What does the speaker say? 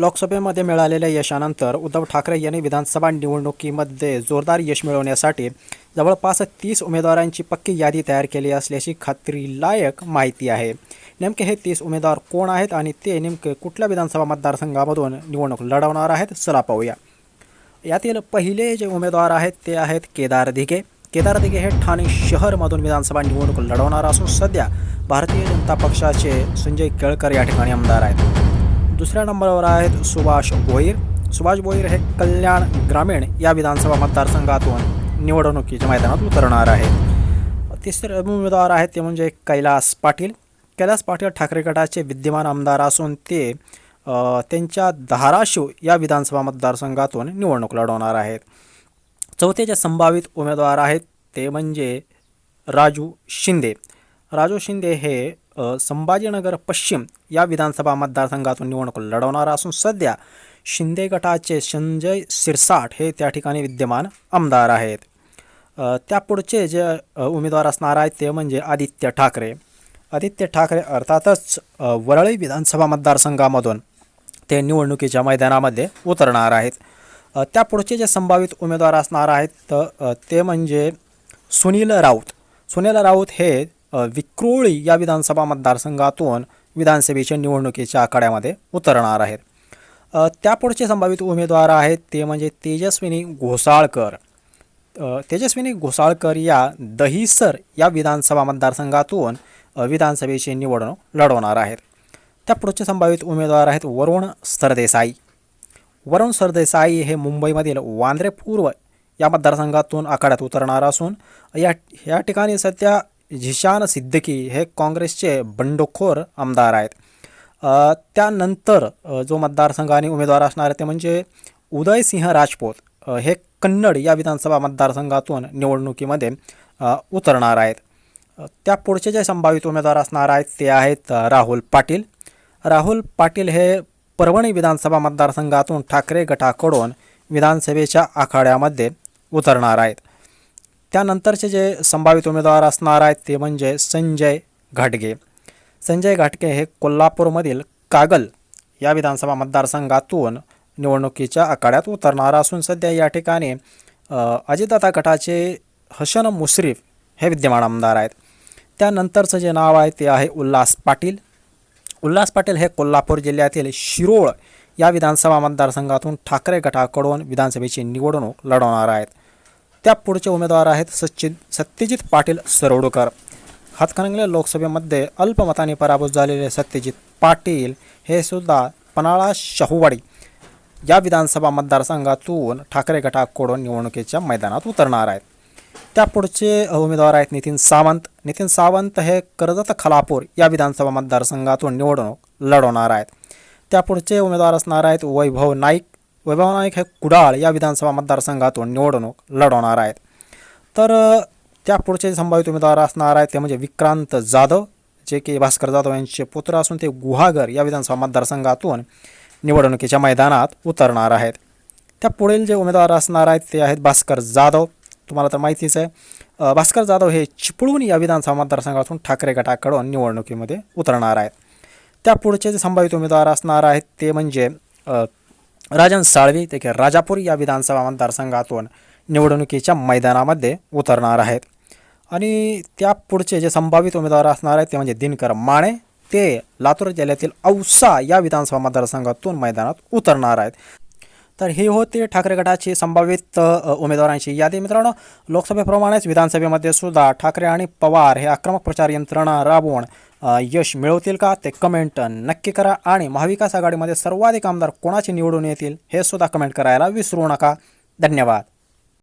लोकसभेमध्ये मिळालेल्या यशानंतर उद्धव ठाकरे यांनी विधानसभा निवडणुकीमध्ये जोरदार यश मिळवण्यासाठी जवळपास तीस उमेदवारांची पक्की यादी तयार केली असल्याची खात्रीलायक माहिती आहे. नेमके हे तीस उमेदवार कोण आहेत आणि ते नेमके कुठल्या विधानसभा मतदारसंघामधून निवडणूक लढवणार आहेत चला पाहूया. यातील पहिले जे उमेदवार आहेत ते आहेत केदार दिघे. केदार दिघे हे ठाणे शहरमधून विधानसभा निवडणूक लढवणार असून सध्या भारतीय जनता पक्षाचे संजय केळकर या ठिकाणी आमदार आहेत. दुसऱ्या नंबरवर आहेत सुभाष भोईर सुभाष भोईर हे कल्याण ग्रामीण या विधानसभा मतदारसंघातून निवडणुकीच्या मैदानात उतरणार आहे तिसरे उमेदवार आहेत ते म्हणजे कैलास पाटील. कैलास पाटील ठाकरे गटाचे विद्यमान आमदार असून ते त्यांच्या धाराशिव या विधानसभा मतदारसंघातून निवडणूक लढवणार आहेत. चौथे जे संभावित उमेदवार आहेत ते म्हणजे राजू शिंदे. राजू शिंदे हे संभाजीनगर पश्चिम या विधानसभा मतदारसंघातून निवडणूक लढवणार असून सध्या शिंदे गटाचे संजय सिरसाट हे त्या ठिकाणी विद्यमान आमदार आहेत. त्या त्यापुढचे जे उमेदवार असणार आहेत ते म्हणजे आदित्य ठाकरे. आदित्य ठाकरे अर्थातच वरळी विधानसभा मतदारसंघामधून ते निवडणुकीच्या मैदानामध्ये उतरणार आहेत. त्या त्यापुढचे जे संभावित उमेदवार असणार आहेत तर ते म्हणजे सुनील राऊत. सुनील राऊत हे विक्रोळी या विधानसभा मतदारसंघातून विधानसभेच्या निवडणुकीच्या आखाड्यामध्ये उतरणार आहेत. त्यापुढचे संभावित उमेदवार आहेत ते म्हणजे तेजस्विनी घोसाळकर. तेजस्विनी घोसाळकर या दहिसर या विधानसभा मतदारसंघातून विधानसभेची निवडणूक लढवणार आहेत. त्या पुढचे संभावित उमेदवार आहेत वरुण सरदेसाई. वरुण सरदेसाई हे मुंबईमधील वांद्रे पूर्व या मतदारसंघातून आखाड्यात उतरणार असून या या ठिकाणी सध्या झिशान सिद्दकी हे काँग्रेसचे बंडखोर आमदार आहेत. त्यानंतर जो मतदारसंघ आणि उमेदवार असणार आहे ते म्हणजे उदयसिंह राजपूत. हे कन्नड या विधानसभा मतदारसंघातून निवडणुकीमध्ये उतरणार आहेत. त्या पुढचे जे संभावित उमेदवार असणार आहेत ते आहेत राहुल पाटील. राहुल पाटील हे परभणी विधानसभा मतदारसंघातून ठाकरे गटाकडून विधानसभेच्या आखाड्यामध्ये उतरणार आहेत. त्यानंतरचे जे संभावित उमेदवार असणार आहेत ते म्हणजे संजय घाटगे. संजय घाटगे हे कोल्हापूरमधील कागल या विधानसभा मतदारसंघातून निवडणुकीच्या आखाड्यात उतरणार असून सध्या या ठिकाणी अ, गटाचे हसन मुश्रीफ हे विद्यमान आमदार आहेत. त्यानंतरचं जे नाव आहे ते आहे उल्हास पाटील. उल्हास पाटील हे कोल्हापूर जिल्ह्यातील शिरोळ या विधानसभा मतदारसंघातून ठाकरे गटाकडून विधानसभेची निवडणूक लढवणार आहेत. त्या पुढचे उमेदवार आहेत सचिन सत्यजित पाटील सरोडकर. हातकणंगले लोकसभेमध्ये अल्पमताने पराभूत झालेले सत्यजित पाटील हे सुद्धा पन्हाळा शाहूवाडी या विधानसभा मतदारसंघातून ठाकरे गटाकडून निवडणुकीच्या मैदानात उतरणार आहेत. त्या पुढचे उमेदवार आहेत नितीन सावंत. नितीन सावंत हे कर्जत खलापूर या विधानसभा मतदारसंघातून निवडणूक लढवणार आहेत. त्या पुढचे उमेदवार असणार आहेत वैभव नाईक. वैभव नाईक हे कुडाळ या विधानसभा मतदारसंघातून निवडणूक लढवणार आहेत. तर त्या पुढचे संभावित उमेदवार असणार आहेत ते म्हणजे विक्रांत जाधव जे की भास्कर जाधव यांचे पुत्र असून ते गुहागर या विधानसभा मतदारसंघातून निवडणुकीच्या मैदानात उतरणार आहेत. त्या पुढील जे उमेदवार असणार आहेत ते आहेत भास्कर जाधव. तुम्हाला तर माहितीच आहे भास्कर जाधव हे चिपळूण या विधानसभा मतदारसंघातून ठाकरे गटाकडून निवडणुकीमध्ये उतरणार आहेत. त्या पुढचे जे संभावित उमेदवार असणार आहेत ते म्हणजे राजन साळवी ते राजापूर या विधानसभा मतदारसंघातून निवडणुकीच्या मैदानामध्ये उतरणार आहेत. आणि त्या पुढचे जे संभावित उमेदवार असणार आहेत ते म्हणजे दिनकर माने ते लातूर जिल्ह्यातील औसा या विधानसभा मतदारसंघातून मैदानात उतरणार आहेत. तर हे होते ठाकरे गटाची संभावित उमेदवारांची यादी. मित्रांनो लोकसभेप्रमाणेच विधानसभेमध्ये सुद्धा ठाकरे आणि पवार हे आक्रमक प्रचार यंत्रणा राबवून यश मिळवतील का? ते कमेंट नक्की करा. आणि महाविकास आघाडीमध्ये सर्वाधिक आमदार कोणाचे निवडून येतील हे सुद्धा कमेंट करायला विसरू नका. धन्यवाद.